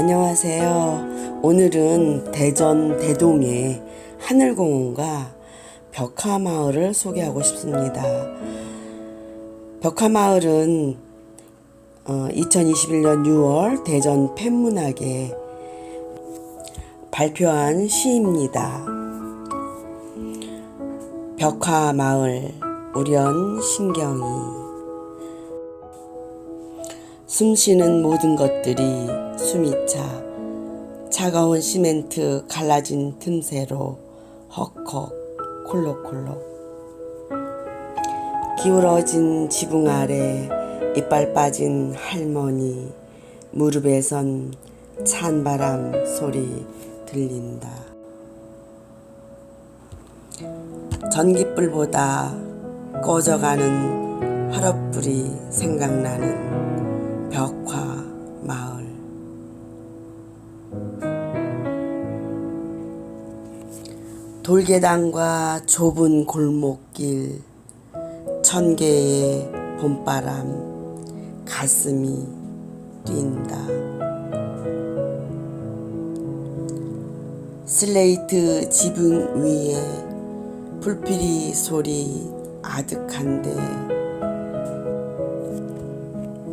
안녕하세요. 오늘은 대전 대동의 하늘공원과 벽화마을을 소개하고 싶습니다. 벽화마을은 2021년 6월 대전 팬문학에 발표한 시입니다. 벽화마을 우련 신경이 숨쉬는 모든 것들이 숨이 차 차가운 시멘트 갈라진 틈새로 헉헉 콜록콜록. 기울어진 지붕 아래 이빨 빠진 할머니 무릎에선 찬 바람 소리 들린다. 전깃불보다 꺼져가는 화롯불이 생각나는 벽화 마을. 돌계단과 좁은 골목길 천 개의 봄바람 가슴이 뛴다. 슬레이트 지붕 위에 불필이 소리 아득한데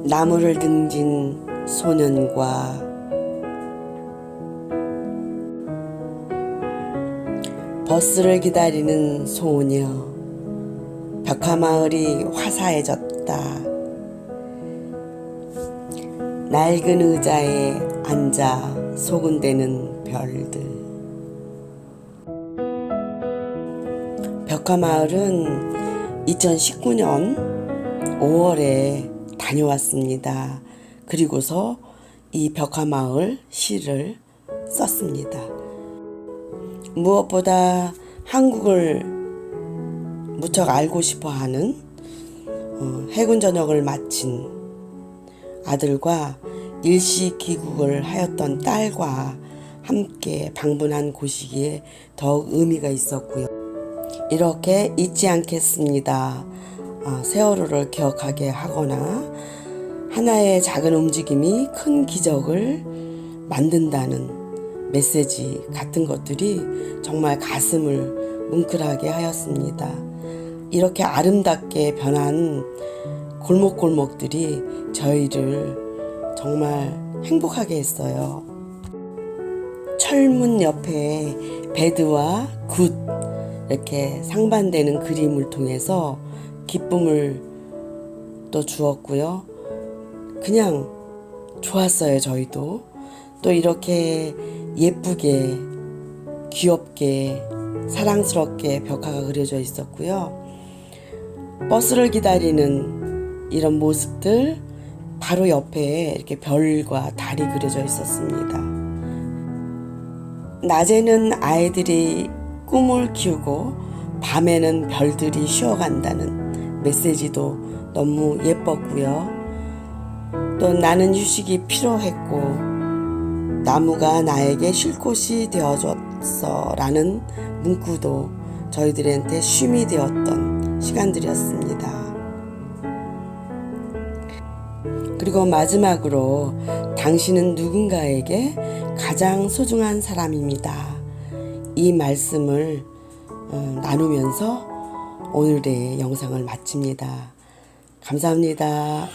나무를 등진 소년과 버스를 기다리는 소녀 벽화마을이 화사해졌다. 낡은 의자에 앉아 소근대는 별들. 벽화마을은 2019년 5월에 다녀왔습니다. 그리고서 이 벽화마을 시를 썼습니다. 무엇보다 한국을 무척 알고 싶어 하는 어, 해군 전역을 마친 아들과 일시 귀국을 하였던 딸과 함께 방문한 곳이기에 더욱 의미가 있었고요. 이렇게 잊지 않겠습니다. 어, 세월호를 기억하게 하거나 하나의 작은 움직임이 큰 기적을 만든다는 메시지 같은 것들이 정말 가슴을 뭉클하게 하였습니다. 이렇게 아름답게 변한 골목골목들이 저희를 정말 행복하게 했어요. 철문 옆에 배드와 굿 이렇게 상반되는 그림을 통해서 기쁨을 또 주었고요. 그냥 좋았어요, 저희도. 또 이렇게 예쁘게, 귀엽게, 사랑스럽게 벽화가 그려져 있었고요. 버스를 기다리는 이런 모습들 바로 옆에 이렇게 별과 달이 그려져 있었습니다. 낮에는 아이들이 꿈을 키우고 밤에는 별들이 쉬어간다는 메시지도 너무 예뻤고요. 또 나는 휴식이 필요했고 나무가 나에게 쉴 곳이 되어줬어 라는 문구도 저희들한테 쉼이 되었던 시간들이었습니다. 그리고 마지막으로 당신은 누군가에게 가장 소중한 사람입니다. 이 말씀을 어, 나누면서 오늘의 영상을 마칩니다. 감사합니다.